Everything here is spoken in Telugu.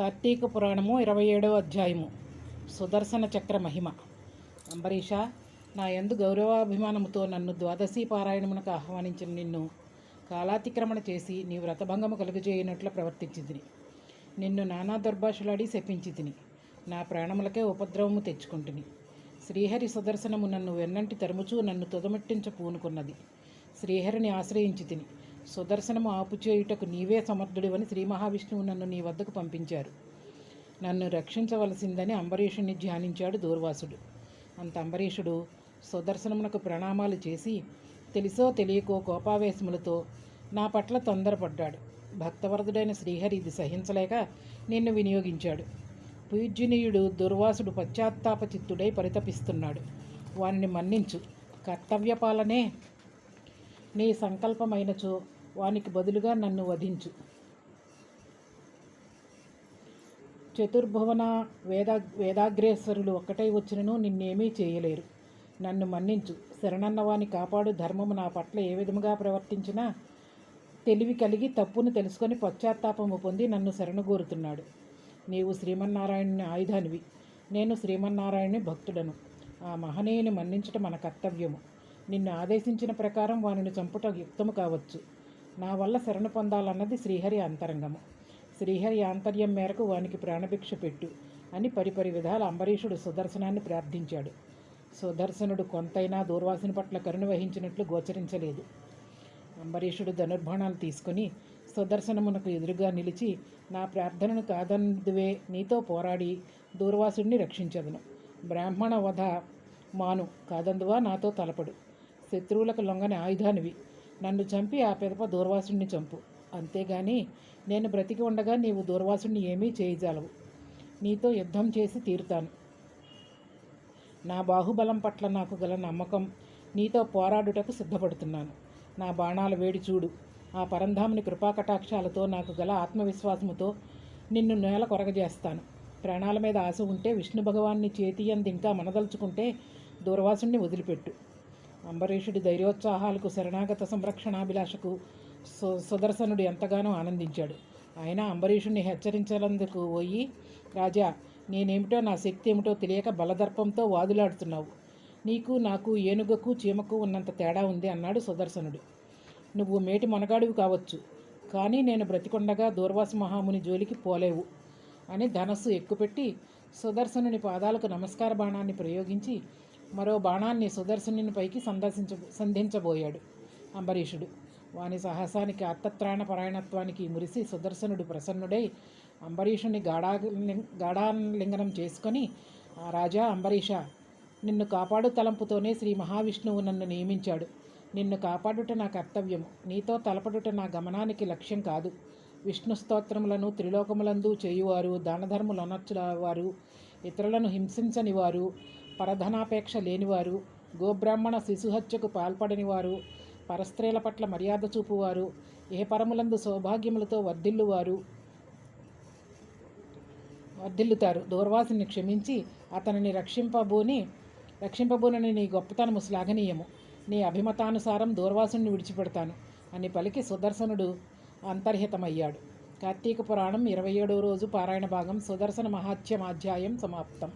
కార్తీక పురాణము ఇరవై ఏడవ అధ్యాయము. సుదర్శన చక్ర మహిమ. అంబరీష నా యందు గౌరవాభిమానముతో నన్ను ద్వాదశి పారాయణమునకు ఆహ్వానించిన నిన్ను కాలాతిక్రమణ చేసి నీ వ్రతభంగము కలుగజేయనట్లు ప్రవర్తించితిని. నిన్ను నానా దుర్భాషలాడి శపించి తిని నా ప్రాణములకే ఉపద్రవము తెచ్చుకుంటుని. శ్రీహరి సుదర్శనము నన్ను వెన్నంటి తరుముచూ నన్ను తుదమట్టించ పూనుకున్నది. శ్రీహరిని ఆశ్రయించి తిని సుదర్శనము ఆపుచేయుటకు నీవే సమర్థుడివని శ్రీ మహావిష్ణువు నన్ను నీ వద్దకు పంపించారు. నన్ను రక్షించవలసిందని అంబరీషుణ్ణి ధ్యానించాడు దూర్వాసుడు. అంత అంబరీషుడు సుదర్శనమునకు ప్రణామాలు చేసి తెలిసో తెలియకో కోపావేశములతో నా పట్ల తొందరపడ్డాడు. భక్తవరదుడైన శ్రీహరి ఇది సహించలేక నిన్ను వినియోగించాడు. పూజ్యనీయుడు దుర్వాసుడు పశ్చాత్తాప చిత్తుడై పరితపిస్తున్నాడు. వానిని మన్నించు. కర్తవ్యపాలనే నీ సంకల్పమైనచో వానికి బదులుగా నన్ను వధించు. చతుర్భువన వేద వేదాగ్రేశ్వరులు ఒక్కటై వచ్చినను నిన్నేమీ చేయలేరు. నన్ను మన్నించు. శరణన్నవాని కాపాడు ధర్మము నా పట్ల ఏ విధముగా ప్రవర్తించినా తెలివి కలిగి తప్పును తెలుసుకొని పశ్చాత్తాపము పొంది నన్ను శరణగోరుతున్నాడు నీవు శ్రీమన్నారాయణుని ఆయుధానివి. నేను శ్రీమన్నారాయణుని భక్తుడను. ఆ మహనీయుని మన్నించటం మన కర్తవ్యము. నిన్ను ఆదేశించిన ప్రకారం వానిని చంపుట యుక్తము కావచ్చు. నా వల్ల శరణు పొందాలన్నది శ్రీహరి అంతరంగము. శ్రీహరి ఆంతర్యం మేరకు వానికి ప్రాణభిక్ష పెట్టు అని పరిపరి విధాల అంబరీషుడు సుదర్శనాన్ని ప్రార్థించాడు. సుదర్శనుడు కొంతైనా దూర్వాసుని పట్ల కరుణ వహించినట్లు గోచరించలేదు. అంబరీషుడు ధనుర్బాణాలు తీసుకుని సుదర్శనమునకు ఎదురుగా నిలిచి నా ప్రార్థనను కాదందువే నీతో పోరాడి దూర్వాసుడిని రక్షించదును. బ్రాహ్మణ వధ మాను కాదందువా నాతో తలపడు. శత్రువులకు లొంగని ఆయుధానివి. నన్ను చంపి ఆ పిదప దూర్వాసుడిని చంపు. అంతేగాని నేను బ్రతికి ఉండగా నీవు దూర్వాసుడిని ఏమీ చేయజాలవు. నీతో యుద్ధం చేసి తీరుతాను. నా బాహుబలం పట్ల నాకు గల నమ్మకం నీతో పోరాడుటకు సిద్ధపడుతున్నాను. నా బాణాల వేడి చూడు. ఆ పరంధాముని కృపాకటాక్షాలతో నాకు గల ఆత్మవిశ్వాసముతో నిన్ను నేల కొరగజేస్తాను. ప్రాణాల మీద ఆశ ఉంటే విష్ణు భగవాన్ని చేతియంది ఇంకా మనదలుచుకుంటే దూర్వాసుని వదిలిపెట్టు. అంబరీషుడి ధైర్యోత్సాహాలకు శరణాగత సంరక్షణాభిలాషకు సు సుదర్శనుడు ఎంతగానో ఆనందించాడు. అయినా అంబరీషుణ్ణి హెచ్చరించాలందుకు పోయి రాజా నేనేమిటో నా శక్తి ఏమిటో తెలియక బలదర్పంతో వాదులాడుతున్నావు. నీకు నాకు ఏనుగకు చీమకు ఉన్నంత తేడా ఉంది అన్నాడు సుదర్శనుడు. నువ్వు మేటి మనగాడివి కావచ్చు కానీ నేను బ్రతికొండగా దూర్వాస మహాముని జోలికి పోలేవు అని ధనస్సు ఎక్కుపెట్టి సుదర్శనుని పాదాలకు నమస్కార బాణాన్ని ప్రయోగించి మరో బాణాన్ని సుదర్శనుని పైకి సందర్శించ సంధించబోయాడు అంబరీషుడు. వాని సాహసానికి అత్తత్రాణ పరాయణత్వానికి మురిసి సుదర్శనుడు ప్రసన్నుడై అంబరీషుని గాఢా గాఢాలింగనం చేసుకొని రాజా అంబరీష నిన్ను కాపాడు తలంపుతోనే శ్రీ మహావిష్ణువు నన్ను నియమించాడు. నిన్ను కాపాడుట నా కర్తవ్యము. నీతో తలపడుట నా గమనానికి లక్ష్యం కాదు. విష్ణు స్తోత్రములను త్రిలోకములందు చేయువారు దానధర్ములు అనర్చువారు ఇతరులను హింసించని వారు పరధనాపేక్ష లేనివారు గోబ్రాహ్మణ శిశుహత్యకు పాల్పడని వారు పరస్త్రీల పట్ల మర్యాద చూపువారు ఏ పరములందు సౌభాగ్యములతో వర్ధిల్లువారు వర్ధిల్లుతారు. దూర్వాసుని క్షమించి అతనిని రక్షింపబోని రక్షింపబోనని నీ గొప్పతనము శ్లాఘనీయము. నీ అభిమతానుసారం దూర్వాసుని విడిచిపెడతాను అని పలికి సుదర్శనుడు అంతర్హితమయ్యాడు. కార్తీక పురాణం ఇరవై ఏడవ రోజు పారాయణ భాగం సుదర్శన మహాత్యమాధ్యాయం సమాప్తం.